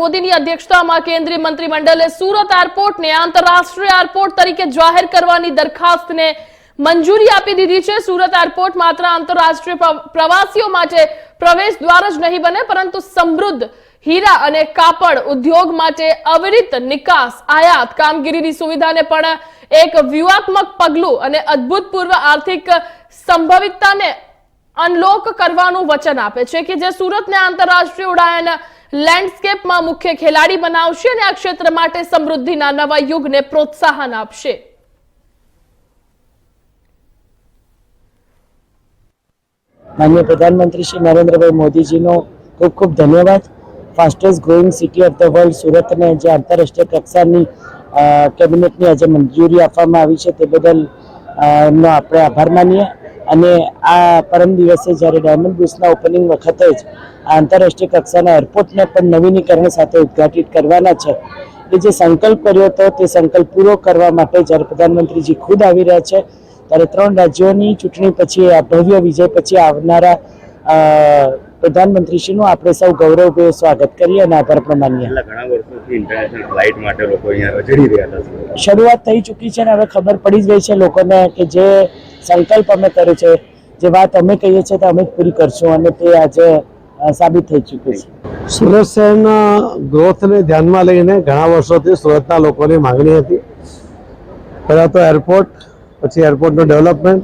મોદીની અધ્યક્ષતામાં કેન્દ્રીય મંત્રીમંડળે સુરત એરપોર્ટને આંતરરાષ્ટ્રીય એરપોર્ટ તરીકે જાહેર કરવાની દરખાસ્તને મંજૂરી આપી દીધી છે. સુરત એરપોર્ટ માત્ર આંતરરાષ્ટ્રીય પ્રવાસીઓ માટે પ્રવેશ દ્વાર જ નહીં બને, પરંતુ સમૃદ્ધ હીરા અને કાપડ ઉદ્યોગ માટે અવિરિત નિકાસ, આયાત, કામગીરીની સુવિધાને પણ એક વ્યૂહાત્મક પગલું અને અભૂતપૂર્વ આર્થિક સંભવિતતાને અનલોક કરવાનું વચન આપે છે કે જે સુરતને આંતરરાષ્ટ્રીય ઉડાયન લેન્ડસ્કેપમાં મુખ્ય ખેલાડી બનાવશે અને આ ક્ષેત્ર માટે સમૃદ્ધિના નવા યુગને પ્રોત્સાહન આપશે. માનનીય પ્રધાનમંત્રી શ્રી નરેન્દ્રભાઈ મોદીજીનો ખૂબ ખૂબ ધન્યવાદ. Fastest growing city of the world સુરતને જે આંતરરાષ્ટ્રીય કક્ષાની કેબિનેટની આજે મંજૂરી આપવામાં આવી છે તે બદલ એમનો આપણે આભાર માનીએ. અને આ પરમ દિવસે જ્યારે ડાયમંડ બુસના ઓપનિંગ વખતે જ આ આંતરરાષ્ટ્રીય કક્ષાના એરપોર્ટને પણ નવીનીકરણ સાથે ઉદ્ઘાટિત કરવાના છે. એ જે સંકલ્પ કર્યો હતો તે સંકલ્પ પૂરો કરવા માટે જ્યારે પ્રધાનમંત્રીજી ખુદ આવી રહ્યા છે ત્યારે ત્રણ રાજ્યોની ચૂંટણી પછી આ ભવ્ય વિજય પછી આવનારા પ્રધાનમંત્રીશ્રીનું આપણે સૌ ગૌરવભેર સ્વાગત કરીએ અને આભાર પણ માનીએ. શરૂઆત થઈ ચૂકી છે અને હવે ખબર પડી જ ગઈ છે લોકોને કે જે સંકલ્પ અમે કર્યો છે. જે વાત અમે કહીએ છીએ તો અમે પૂરી કરશું અને તે આજે સાબિત થઈ ચૂક્યું છે. સુરત શહેરના ગ્રોથને ધ્યાનમાં લઈને ઘણા વર્ષોથી સુરતના લોકોની માંગણી હતી. પહેલાં તો એરપોર્ટ પછી એરપોર્ટનું ડેવલપમેન્ટ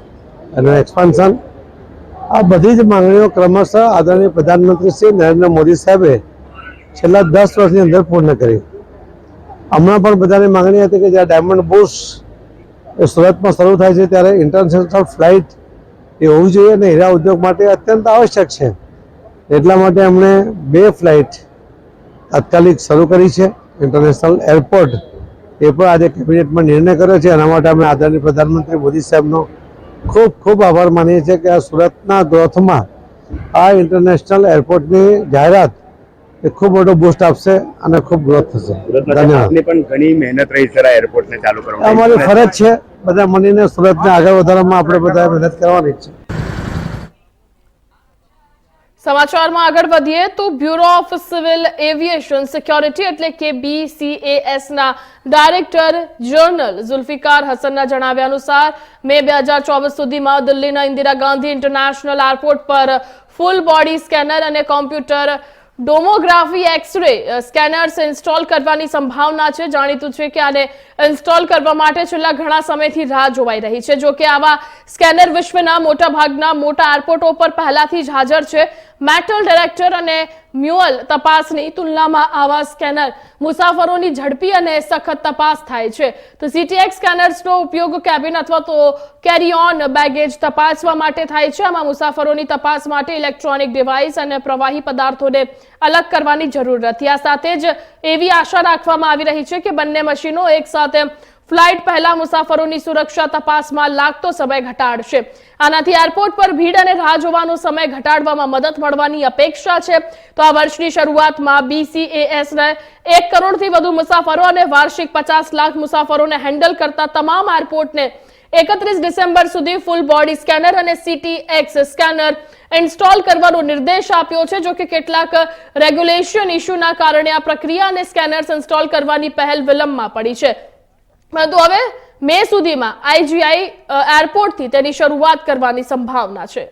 અને એક્સપાન્શન આ બધી જ માંગણીઓ ક્રમશઃ આદરણીય પ્રધાનમંત્રી શ્રી નરેન્દ્ર મોદી સાહેબે છેલ્લા દસ વર્ષની અંદર પૂર્ણ કરી. હમણાં પણ બધાની માંગણી હતી કે જ્યાં ડાયમંડ બુશ એ સુરતમાં શરૂ થાય છે ત્યારે ઇન્ટરનેશનલ ફ્લાઇટ એ હોવી જોઈએ અને હીરા ઉદ્યોગ માટે અત્યંત આવશ્યક છે. એટલા માટે એમણે બે ફ્લાઇટ તાત્કાલિક શરૂ કરી છે. ઇન્ટરનેશનલ એરપોર્ટ એ પણ આજે કેબિનેટમાં નિર્ણય કર્યો છે. એના માટે અમે આદરણીય પ્રધાનમંત્રી મોદી સાહેબનો ખૂબ ખૂબ આભાર માનીએ છીએ કે આ સુરતના ગ્રોથમાં આ ઇન્ટરનેશનલ એરપોર્ટની જાહેરાત એ ખૂબ મોટો બૂસ્ટ આપશે અને ખૂબ ગ્રોથ થશે. ધન્યવાદ. પણ ઘણી મહેનત રહી સર એરપોર્ટને ચાલુ કરવા. અમારી ફરજ છે બધા મળીને સુરતને આગળ વધારવામાં આપણે બધા મહેનત કરવાની છે. સમાચારમાં આગળ વધીએ તો bureau of civil aviation security એટલે કે BCAS ના ડાયરેક્ટર જનરલ ઝુલ્ફિકાર હસનના જણાવ્યા અનુસાર મે બે હજાર ચોવીસ સુધીમાં દિલ્હીના ઇન્દિરા ગાંધી ઇન્ટરનેશનલ એરપોર્ટ પર ફૂલ બોડી સ્કેનર અને computer tomography x-ray scanners install કરવાની સંભાવના છે. જાણીતું છે કે આને ઇન્સ્ટોલ કરવા માટે છેલ્લા ઘણા સમયથી રાહ જોવાઈ રહી છે. જો કે આવા સ્કેનર વિશ્વના મોટા ભાગના મોટા એરપોર્ટો પર પહેલાથી જ હાજર છે. મેટલ ડિરેક્ટર અને મ્યુઅલ તપાસની તુલનામાં આવા સ્કેનર મુસાફરોની ઝડપી અને સખત તપાસ થાય છે. તો સીટીએક્સ સ્કેનર્સનો ઉપયોગ કેબિન અથવા તો કેરી ઓન બેગેજ તપાસવા માટે થાય છે. આમાં મુસાફરોની તપાસ માટે ઇલેક્ટ્રોનિક ડિવાઇસ અને પ્રવાહી પદાર્થોને અલગ કરવાની જરૂર નથી. આ સાથે જ એવી આશા રાખવામાં આવી રહી છે કે બંને મશીનો એક સાથે ફ્લાઇટ પહેલા મુસાફરોની સુરક્ષા તપાસમાં લાગતો સમય ઘટાડશે. આનાથી એરપોર્ટ પર ભીડ અને રાહ જોવાનો સમય ઘટાડવામાં મદદ મળવાની અપેક્ષા છે. તો આ વર્ષની શરૂઆતમાં બીસીએએસ ને એક કરોડથી વધુ મુસાફરો અને વાર્ષિક પચાસ લાખ મુસાફરોને હેન્ડલ કરતા તમામ એરપોર્ટને એકત્રીસ ડિસેમ્બર સુધી ફૂલ બોડી સ્કેનર અને સીટી એક્સ સ્કેનર ઇન્સ્ટોલ કરવાનો નિર્દેશ આપ્યો છે, જો કે કેટલાક રેગ્યુલેશન ઇસ્યુના કારણે આ પ્રક્રિયા અને સ્કેનર્સ ઇન્સ્ટોલ કરવાની પહેલ વિલંબમાં પડી છે. પરંતુ હવે મે સુધીમાં આઈજીઆઈ એરપોર્ટથી તેની શરૂઆત કરવાની સંભાવના છે.